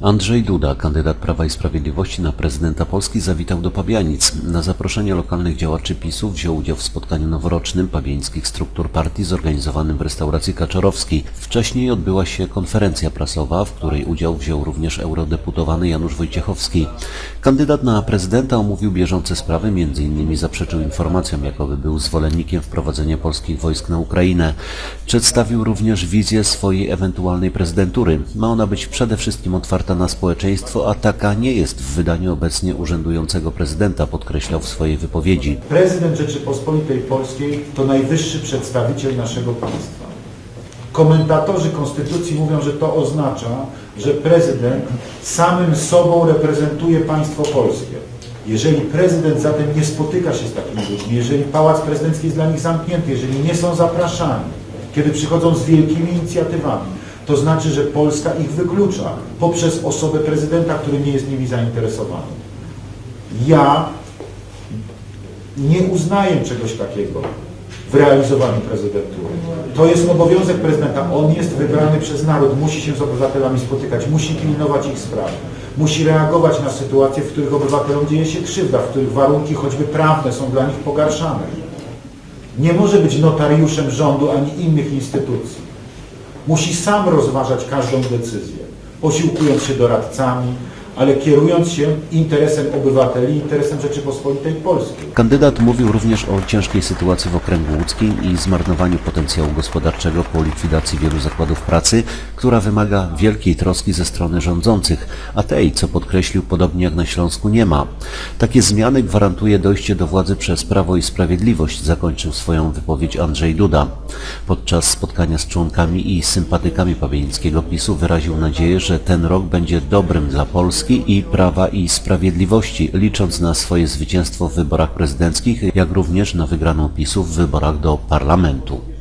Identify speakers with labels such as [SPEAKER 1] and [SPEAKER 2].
[SPEAKER 1] Andrzej Duda, kandydat Prawa i Sprawiedliwości na prezydenta Polski, zawitał do Pabianic. Na zaproszenie lokalnych działaczy PiSu wziął udział w spotkaniu noworocznym pabieńskich struktur partii zorganizowanym w restauracji Kaczorowskiej. Wcześniej odbyła się konferencja prasowa, w której udział wziął również eurodeputowany Janusz Wojciechowski. Kandydat na prezydenta omówił bieżące sprawy, m.in. zaprzeczył informacjom, jakoby był zwolennikiem wprowadzenia polskich wojsk na Ukrainę. Przedstawił również wizję swojej ewentualnej prezydentury. Ma ona być przede wszystkim otwarta na społeczeństwo, a taka nie jest w wydaniu obecnie urzędującego prezydenta, podkreślał w swojej wypowiedzi.
[SPEAKER 2] Prezydent Rzeczypospolitej Polskiej to najwyższy przedstawiciel naszego państwa. Komentatorzy Konstytucji mówią, że to oznacza, że prezydent samym sobą reprezentuje państwo polskie. Jeżeli prezydent zatem nie spotyka się z takimi ludźmi, jeżeli pałac prezydencki jest dla nich zamknięty, jeżeli nie są zapraszani, kiedy przychodzą z wielkimi inicjatywami, to znaczy, że Polska ich wyklucza poprzez osobę prezydenta, który nie jest nimi zainteresowany. Ja nie uznaję czegoś takiego w realizowaniu prezydentury. To jest obowiązek prezydenta. On jest wybrany przez naród, musi się z obywatelami spotykać, musi pilnować ich spraw, musi reagować na sytuacje, w których obywatelom dzieje się krzywda, w których warunki choćby prawne są dla nich pogarszane. Nie może być notariuszem rządu ani innych instytucji. Musi sam rozważać każdą decyzję, posiłkując się doradcami, ale kierując się interesem obywateli, interesem Rzeczypospolitej Polskiej.
[SPEAKER 1] Kandydat mówił również o ciężkiej sytuacji w okręgu łódzkim i zmarnowaniu potencjału gospodarczego po likwidacji wielu zakładów pracy, która wymaga wielkiej troski ze strony rządzących, a tej, co podkreślił, podobnie jak na Śląsku nie ma. Takie zmiany gwarantuje dojście do władzy przez Prawo i Sprawiedliwość, zakończył swoją wypowiedź Andrzej Duda. Podczas spotkania z członkami i sympatykami pabieńskiego PiSu wyraził nadzieję, że ten rok będzie dobrym dla Polski i Prawa i Sprawiedliwości, licząc na swoje zwycięstwo w wyborach prezydenckich, jak również na wygraną PiSu w wyborach do parlamentu.